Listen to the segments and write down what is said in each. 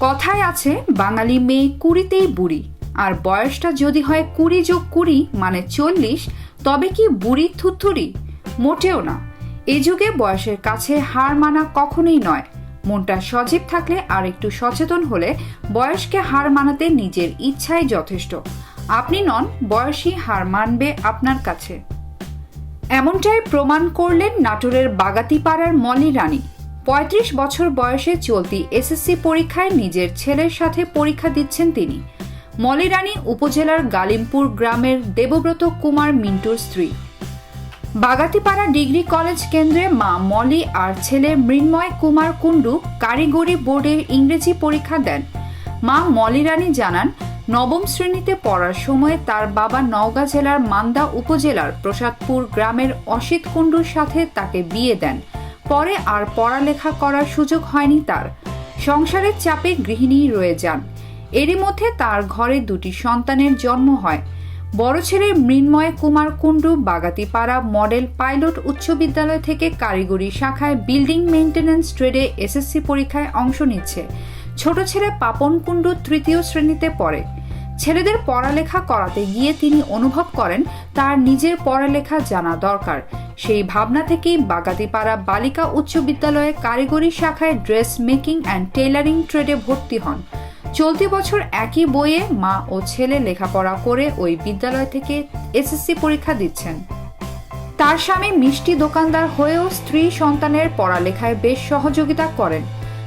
কথায় আছে, বাঙালি মেয়ে কুড়িতেই বুড়ি। আর বয়সটা যদি হয় কুড়ি যোগ কুড়ি মানে চল্লিশ, তবে কি বুড়ি থুথুরি? মোটেও না। এ যুগে বয়সের কাছে হার মানা কখনোই নয়। মনটা সজীব থাকলে আর একটু সচেতন হলে বয়সকে হার মানাতে নিজের ইচ্ছাই যথেষ্ট। আপনি নন বয়সই হার মানবে আপনার কাছে। এমনটাই প্রমাণ করলেন নাটোরের বাগাতিপাড়ার মলি রানী। পঁয়ত্রিশ বছর বয়সে চলতি এসএসসি পরীক্ষায় নিজের ছেলের সাথে পরীক্ষা দিচ্ছেন তিনি। মলিরানী উপজেলার গালিমপুর গ্রামের দেবব্রত কুমার মিন্টুর স্ত্রী। বাগাতিপাড়া ডিগ্রি কলেজ কেন্দ্রে মা মলি আর ছেলে মৃন্ময় কুমার কুণ্ডু কারিগরি বোর্ডের ইংরেজি পরীক্ষা দেন। মা মলিরানী জানান, নবম শ্রেণীতে পড়ার সময় তার বাবা নওগাঁ জেলার মান্দা উপজেলার প্রসাদপুর গ্রামের অসিত কুণ্ডুর সাথে তাকে বিয়ে দেন। পরে আর পড়ালেখা করার সুযোগ হয়নি তার। সংসারের চাপে গৃহিণী রয়ে যান। এরই মধ্যে তার ঘরে দুটি সন্তানের জন্ম হয়। বড় ছেলে মৃন্ময় কুমার কুণ্ডু বাগাতিপাড়া মডেল পাইলট উচ্চ বিদ্যালয় থেকে কারিগরি শাখায় বিল্ডিং মেইনটেন্যান্স ট্রেডে এসএসসি পরীক্ষায় অংশ নিচ্ছে। ছোট ছেলে পাপন কুণ্ডু তৃতীয় শ্রেণীতে পড়ে। ছেলেদের পড়ালেখা করাতে গিয়ে তিনি অনুভব করেন তার নিজের পড়ালেখা জানা দরকার। সেই ভাবনা থেকেই বাগাতিপাড়া বালিকা উচ্চ বিদ্যালয়ে কারিগরি শাখায় ড্রেস মেকিং অ্যান্ড টেইলারিং ট্রেডে ভর্তি হন। চলতি বছর একই বইয়ে মা ও ছেলে লেখাপড়া করে ওই বিদ্যালয় থেকে এসএসসি পরীক্ষা দিচ্ছেন। তার স্বামী মিষ্টি দোকানদার হয়েও স্ত্রী সন্তানের পড়ালেখায় বেশ সহযোগিতা করেন।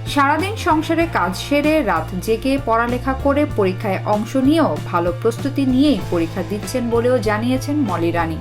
সারাদিন সংসারে কাজ সেরে রাত জেগে পড়ালেখা করে পরীক্ষায় অংশ নিয়েও ভালো প্রস্তুতি নিয়েই পরীক্ষা দিচ্ছেন বলেও জানিয়েছেন মলি রানী